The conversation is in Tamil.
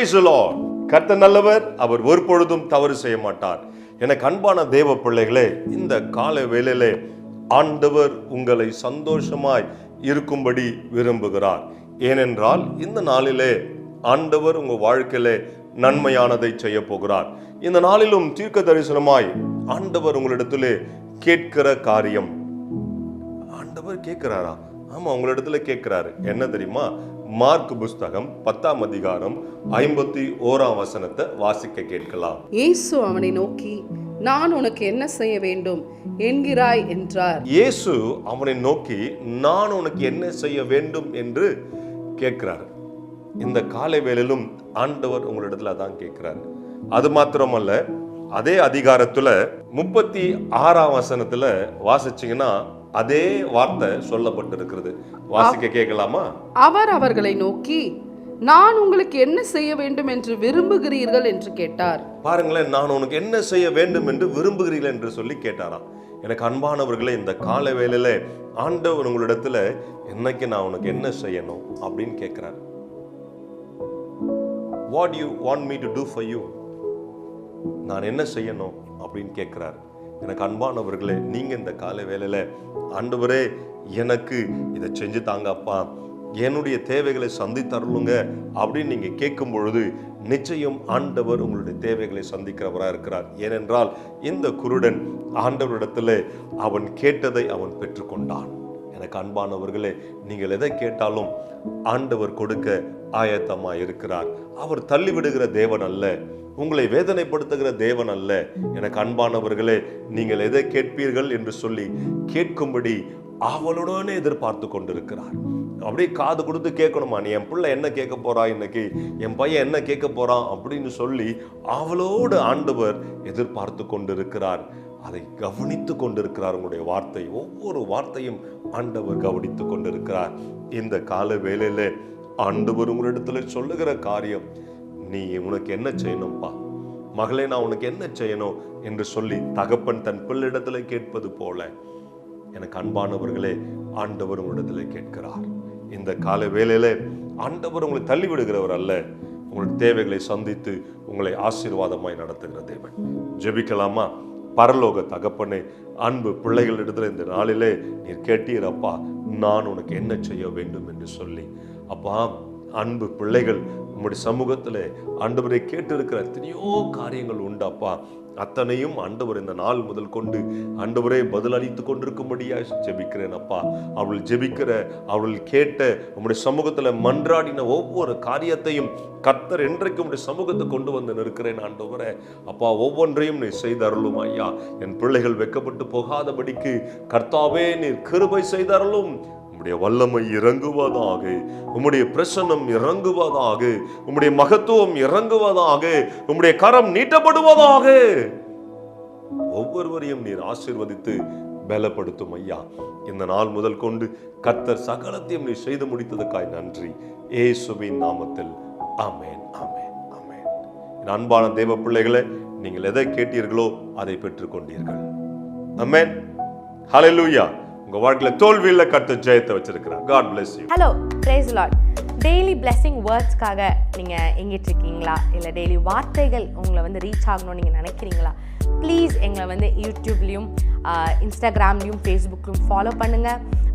பிரைஸ் கர்த்த நல்லவர் அவர் ஒரு பொழுதும் தவறு செய்ய மாட்டார் எனக்கு அன்பான தேவ பிள்ளைகளே இந்த கால வேளையிலே ஆண்டவர் உங்களை சந்தோஷமாய் இருக்கும்படி விரும்புகிறார். ஏனென்றால் இந்த நாளிலே ஆண்டவர் உங்கள் வாழ்க்கையிலே நன்மையானதை செய்ய போகிறார். இந்த நாளிலும் தீர்க்க தரிசனமாய் ஆண்டவர் உங்களிடத்திலே கேட்கிற காரியம். ஆண்டவர் கேட்கிறாரா? ஆமாம் உங்களிடத்துல கேட்கிறாரு. என்ன தெரியுமா? மார்க் புஸ்தகம் பத்தாம் அதிகாரம் ஐம்பத்தி ஓராம் வசனத்தை வாசிக்க கேட்கலாம். இயேசு அவனை நோக்கி நான் உனக்கு என்ன செய்ய வேண்டும்? என்கிறாய் என்றார். இயேசு அவனை நோக்கி நான் உனக்கு என்ன செய்ய வேண்டும்? என்று கேட்கிறார். இந்த காலை வேளையிலும் ஆண்டவர் உங்களிடத்துல அதான் கேட்கிறார். அது மாத்திரமல்ல அதே அதிகாரத்துல முப்பத்தி ஆறாம் வசனத்துல வாசிச்சீங்கன்னா அதே வார்த்தை சொல்லப்பட்டிருக்கிறது. வாசிக்க கேட்கலாமா? அவர் அவர்களை நோக்கி நான் உங்களுக்கு என்ன செய்ய வேண்டும் என்று விரும்புகிறீர்கள்? என்று கேட்டார். பாருங்களேன் நான் உனக்கு என்ன செய்ய வேண்டும் என்று விரும்புகிறீர்கள் என்று சொல்லி கேட்டாராம். எனக்கு அன்பானவர்களே இந்த கால வேளையில ஆண்டவர் உங்களிடத்துல என்னைக்கு நான் உனக்கு என்ன செய்யணும்? அப்படின்னு கேட்கிறார். What you want me to do for you நான் என்ன செய்யணும்? அப்படின்னு கேட்கிறார். எனக்கு அன்பானவர்களே நீங்கள் இந்த கால வேலையில் ஆண்டவரே எனக்கு இதை செஞ்சு தாங்கப்பா. என்னுடைய தேவைகளை சந்தித்தருளுங்க அப்படின்னு நீங்கள் கேட்கும் பொழுது நிச்சயம் ஆண்டவர் உங்களுடைய தேவைகளை சந்திக்கிறவராக இருக்கிறார். ஏனென்றால் இந்த குருடன் ஆண்டவரிடத்தில் அவன் கேட்டதை அவன் பெற்றுக்கொண்டான். எனக்கு அன்பானவர்களே நீங்கள் எதை கேட்டாலும் ஆண்டவர் கொடுக்க ஆயத்தமா இருக்கிறார். அவர் தள்ளிவிடுகிற தேவன் அல்ல உங்களை வேதனைப்படுத்துகிற தேவன் அல்ல. எனக்கு அன்பானவர்களே நீங்கள் எதை கேட்பீர்கள் என்று சொல்லி கேட்கும்படி அவளுடனே எதிர்பார்த்து கொண்டிருக்கிறார். அப்படியே காது கொடுத்து கேட்கணுமா? நீ என் பிள்ளை என்ன கேட்க போறா இன்னைக்கு? என் பையன் என்ன கேட்க போறான்? அப்படின்னு சொல்லி அவளோடு ஆண்டவர் எதிர்பார்த்து கொண்டிருக்கிறார். அதை கவனித்து கொண்டிருக்கிறார் உங்களுடைய வார்த்தை. ஒவ்வொரு வார்த்தையும் ஆண்டவர் கவனித்து கொண்டிருக்கிறார். இந்த கால வேலையில் ஆண்டவர் உங்களிடத்துல சொல்லுகிற காரியம் நீ உனக்கு என்ன செய்யணும்ப்பா மகளே நான் உனக்கு என்ன செய்யணும்? என்று சொல்லி தகப்பன் தன் பிள்ளிடத்தில் கேட்பது போல எனக்கு அன்பானவர்களே ஆண்டவர் உங்களிடத்துல கேட்கிறார். இந்த கால வேலையில் ஆண்டவர் உங்களை தள்ளிவிடுகிறவர் அல்ல. உங்களுடைய தேவைகளை சந்தித்து உங்களை ஆசீர்வாதமாய் நடத்துகிற தேவன். ஜெபிக்கலாமா? பரலோக தகப்பனே அன்பு பிள்ளைகளிடத்தில் இந்த நாளிலே நீர் கேட்டீரப்பா நான் உனக்கு என்ன செய்ய வேண்டும் என்று சொல்லி. அப்பா அன்பு பிள்ளைகள் உம்முடைய சமூகத்தில் ஆண்டவரை கேட்டிருக்கிற எத்தனையோ காரியங்கள் உண்டாப்பா அத்தனையும் ஆண்டவர் இந்த நாள் முதல் கொண்டு ஆண்டவரே பதில் அளித்து கொண்டிருக்கும்படியா ஜெபிக்கிறேன் அப்பா. அவள் ஜெபிக்கிற அவள் கேட்ட உம்முடைய சமூகத்தில் மன்றாடின ஒவ்வொரு காரியத்தையும் கர்த்தர் என்றைக்கு நம்முடைய சமூகத்தை கொண்டு வந்து நிற்கிறேன் ஆண்டவரே. அப்பா ஒவ்வொன்றையும் நீ செய்து அருளும் ஐயா. என் பிள்ளைகள் வெக்கப்பட்டு போகாதபடிக்கு கர்த்தாவே நீர் கிருபை செய்தருளும் உம்முடைய வல்லமை இறங்குவதாக உம்முடைய பிரசன்னம் இறங்குவதாக உம்முடைய மகத்துவம் இறங்குவதாக உம்முடைய கரம் நீட்டப்படுவதாக. ஒவ்வொருவரையும் நீர் ஆசீர்வதித்து பலப்படுத்தும் ஐயா. இந்த நாள் முதல் கொண்டு கத்தர் சகலத்தையும் நீ செய்து முடித்ததுக்காய் நன்றி. ஏசுவின் நாமத்தில். அமேன் அமேன் அமேன் அன்பான தேவ பிள்ளைகளை நீங்கள் எதை கேட்டீர்களோ அதை பெற்றுக்கொண்டீர்கள். அமேன் ஹalleluya. உங்க வாழ்க்கையில தோல்வியில கர்த்தர் ஜெயத்தை வச்சிருக்கிறார். God bless you hello praise Lord daily blessing வேர்ட்ஸ்க்காக நீங்கள் எங்கிட்டு இருக்கீங்களா இல்லை டெய்லி வார்த்தைகள் உங்களை வந்து ரீச் ஆகணும்னு நீங்கள் நினைக்கிறீங்களா? ப்ளீஸ் எங்களை வந்து யூடியூப்லேயும் இன்ஸ்டாகிராம்லேயும் ஃபேஸ்புக்லையும் ஃபாலோ பண்ணுங்கள்